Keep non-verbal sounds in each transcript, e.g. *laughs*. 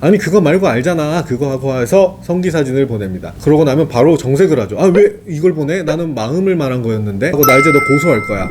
아니 그거 말고 알잖아. 그거 하고 해서 성기 사진을 보냅니다. 그러고 나면 바로 정색을 하죠. 아 왜 이걸 보내? 나는 마음을 말한 거였는데. 하고 나 이제 너 고소할 거야.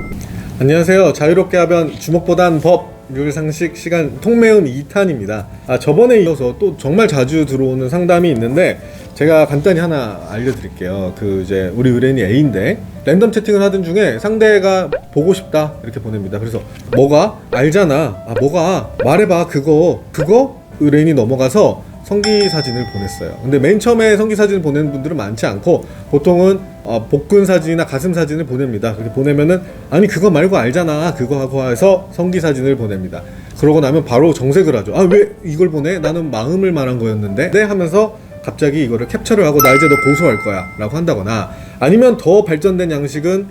안녕하세요. 자유롭게 하면 주먹보단 법 율상식 시간 통매음 2탄입니다. 아 저번에 이어서 또 정말 자주 들어오는 상담이 있는데 제가 간단히 하나 알려드릴게요. 그 이제 우리 의뢰인이 A인데 랜덤 채팅을 하던 중에 상대가 보고 싶다 이렇게 보냅니다. 그래서 뭐가? 알잖아. 아 뭐가? 말해봐 그거. 그거? 의뢰인이 넘어가서 성기 사진을 보냈어요. 근데 맨 처음에 성기 사진을 보내는 분들은 많지 않고 보통은 어, 복근 사진이나 가슴 사진을 보냅니다. 그렇게 보내면은 아니 그거 말고 알잖아 그거 하고 해서 성기 사진을 보냅니다. 그러고 나면 바로 정색을 하죠. 아 왜 이걸 보내? 나는 마음을 말한 거였는데 네 하면서 갑자기 이거를 캡처를 하고 나 이제 너 고소할 거야 라고 한다거나 아니면 더 발전된 양식은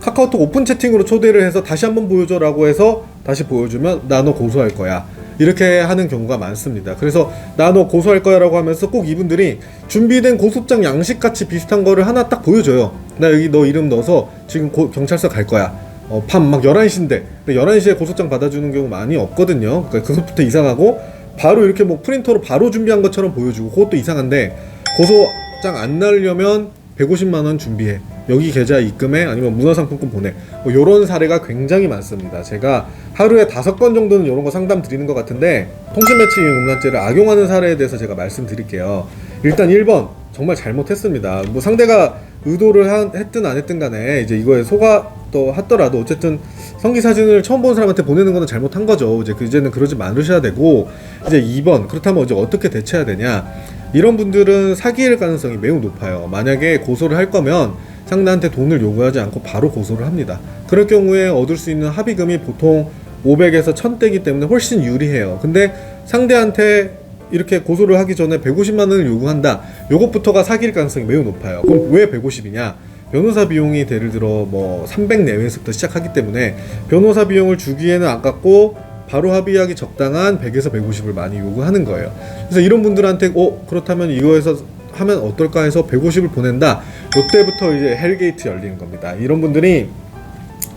카카오톡 오픈 채팅으로 초대를 해서 다시 한번 보여줘라고 해서 다시 보여주면 나 너 고소할 거야 이렇게 하는 경우가 많습니다. 그래서 나 너 고소할 거야라고 하면서 꼭 이분들이 준비된 고소장 양식 같이 비슷한 거를 하나 딱 보여줘요. 나 여기 너 이름 넣어서 지금 고- 경찰서 갈 거야. 어, 밤막 11시인데 11시에 고소장 받아주는 경우 많이 없거든요. 그러니까 그것부터 이상하고 바로 이렇게 뭐 프린터로 바로 준비한 것처럼 보여주고 그것도 이상한데 고소장 안 날려면 150만 원 준비해. 여기 계좌 입금해 아니면 문화상품권 보내. 뭐 이런 사례가 굉장히 많습니다. 제가 하루에 다섯 건 정도는 이런 거 상담 드리는 것 같은데 통신매치 음란죄를 악용하는 사례에 대해서 제가 말씀드릴게요. 일단 1번 정말 잘못했습니다. 뭐 상대가 의도를 한- 했든 안 했든 간에 이제 이거에 속아 또 하더라도 어쨌든 성기 사진을 처음 본 사람한테 보내는 거는 잘못한 거죠. 이제 그 이제는 그러지 말으셔야 되고 이제 2번 그렇다면 이제 어떻게 대처해야 되냐? 이런 분들은 사기일 가능성이 매우 높아요. 만약에 고소를 할 거면 상대한테 돈을 요구하지 않고 바로 고소를 합니다. 그럴 경우에 얻을 수 있는 합의금이 보통 500에서 1000대이기 때문에 훨씬 유리해요. 근데 상대한테 이렇게 고소를 하기 전에 150만 원을 요구한다. 요것부터가 사기일 가능성이 매우 높아요. 그럼 왜 150이냐? 변호사 비용이 예를 들어 뭐 300 내외에서부터 시작하기 때문에 변호사 비용을 주기에는 아깝고 바로 합의하기 적당한 100에서 150을 많이 요구하는 거예요. 그래서 이런 분들한테 어 그렇다면 이거에서 하면 어떨까 해서 150을 보낸다. 이때부터 이제 헬게이트 열리는 겁니다. 이런 분들이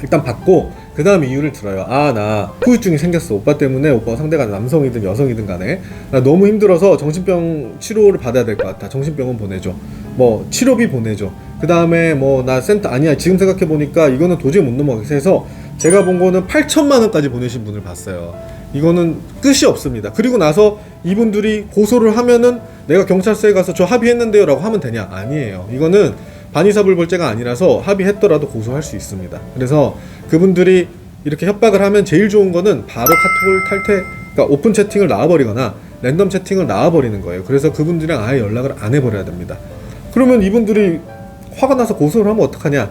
일단 받고 그 다음 이유를 들어요. 아 나 후유증이 생겼어. 오빠 때문에 오빠 상대가 남성이든 여성이든 간에 나 너무 힘들어서 정신병 치료를 받아야 될 것 같아. 정신병원 보내줘. 뭐 치료비 보내줘. 그 다음에 뭐 나 센터 아니야. 지금 생각해 보니까 이거는 도저히 못 넘어가겠어 해서 제가 본 거는 8천만 원까지 보내신 분을 봤어요. 이거는 끝이 없습니다. 그리고 나서 이분들이 고소를 하면은 내가 경찰서에 가서 저 합의했는데요 라고 하면 되냐? 아니에요. 이거는 반의사불벌죄가 아니라서 합의했더라도 고소할 수 있습니다. 그래서 그분들이 이렇게 협박을 하면 제일 좋은 거는 바로 카톡을 탈퇴, 그러니까 오픈 채팅을 나와버리거나 랜덤 채팅을 나와버리는 거예요. 그래서 그분들이랑 아예 연락을 안 해버려야 됩니다. 그러면 이분들이 화가 나서 고소를 하면 어떡하냐?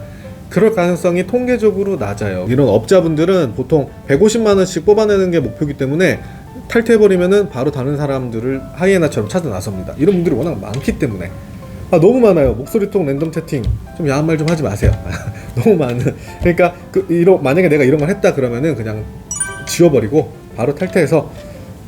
그럴 가능성이 통계적으로 낮아요. 이런 업자분들은 보통 150만 원씩 뽑아내는 게 목표이기 때문에 탈퇴해버리면은 바로 다른 사람들을 하이에나처럼 찾아 나섭니다. 이런 분들이 워낙 많기 때문에. 아 너무 많아요. 목소리통 랜덤 채팅 좀 야한 말 좀 하지 마세요. *laughs* 너무 많은. 그러니까 그 이런 만약에 내가 이런 걸 했다 그러면은 그냥 지워버리고 바로 탈퇴해서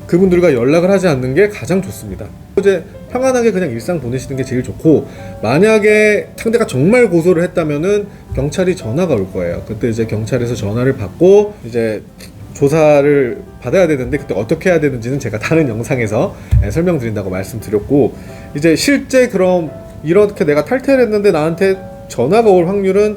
그분들과 연락을 하지 않는 게 가장 좋습니다. 이제 평안하게 그냥 일상 보내시는 게 제일 좋고 만약에 상대가 정말 고소를 했다면은 경찰이 전화가 올 거예요. 그때 이제 경찰에서 전화를 받고 이제 조사를 받아야 되는데 그때 어떻게 해야 되는지는 제가 다른 영상에서 예, 설명드린다고 말씀드렸고 이제 실제 그럼 이렇게 내가 탈퇴를 했는데 나한테 전화가 올 확률은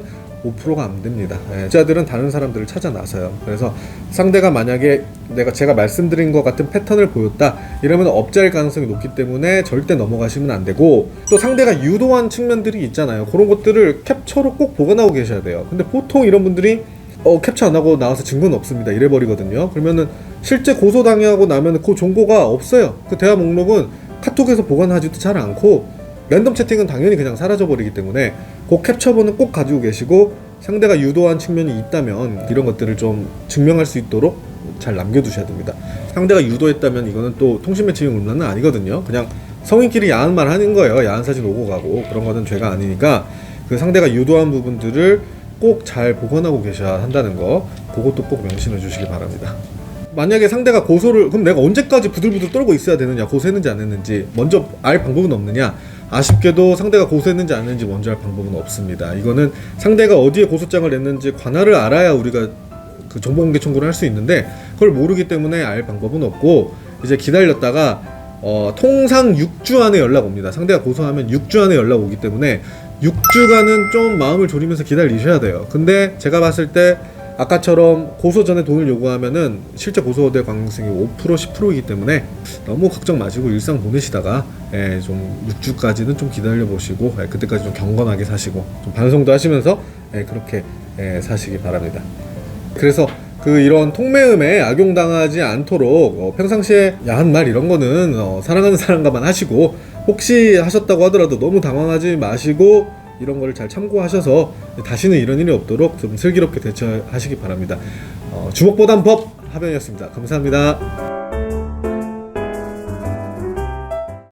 5%가 안 됩니다. 예, 자들은 다른 사람들을 찾아 나서요. 그래서 상대가 만약에 내가 제가 말씀드린 것 같은 패턴을 보였다 이러면 업자일 가능성이 높기 때문에 절대 넘어가시면 안 되고 또 상대가 유도한 측면들이 있잖아요. 그런 것들을 캡처로 꼭 보관하고 계셔야 돼요. 근데 보통 이런 분들이 어 캡처 안 하고 나와서 증거는 없습니다. 이래 버리거든요. 그러면은 실제 고소 당하고 나면 그 정보가 없어요. 그 대화 목록은 카톡에서 보관하지도 잘 않고 랜덤 채팅은 당연히 그냥 사라져 버리기 때문에 그 캡처본은 꼭 가지고 계시고 상대가 유도한 측면이 있다면 이런 것들을 좀 증명할 수 있도록 잘 남겨두셔야 됩니다. 상대가 유도했다면 이거는 또 통신매체용 음란은 아니거든요. 그냥 성인끼리 야한 말 하는 거예요. 야한 사진 오고 가고 그런 거는 죄가 아니니까 그 상대가 유도한 부분들을 꼭잘 보관하고 계셔야 한다는 거 그것도 꼭 명심해 주시기 바랍니다. 만약에 상대가 고소를 그럼 내가 언제까지 부들부들 떨고 있어야 되느냐 고소했는지 안 했는지 먼저 알 방법은 없느냐 아쉽게도 상대가 고소했는지 안 했는지 먼저 알 방법은 없습니다 이거는 상대가 어디에 고소장을 냈는지 관할을 알아야 우리가 그 정보 공개 청구를 할 수 있는데 그걸 모르기 때문에 알 방법은 없고 이제 기다렸다가 어, 통상 6주 안에 연락 옵니다. 상대가 고소하면 6주 안에 연락 오기 때문에 6주간은 좀 마음을 졸이면서 기다리셔야 돼요. 근데 제가 봤을 때 아까처럼 고소 전에 돈을 요구하면은 실제 고소될 가능성이 5% 10%이기 때문에 너무 걱정 마시고 일상 보내시다가 예, 좀 6주까지는 좀 기다려 보시고 예, 그때까지 좀 경건하게 사시고 좀 반성도 하시면서 예, 그렇게 예, 사시기 바랍니다. 그래서 그 이런 통매음에 악용당하지 않도록 어, 평상시에 야한 말 이런 거는 어, 사랑하는 사람과만 하시고 혹시 하셨다고 하더라도 너무 당황하지 마시고 이런 걸 잘 참고하셔서 다시는 이런 일이 없도록 좀 슬기롭게 대처하시기 바랍니다. 어, 주먹보단 법 하변이었습니다. 감사합니다.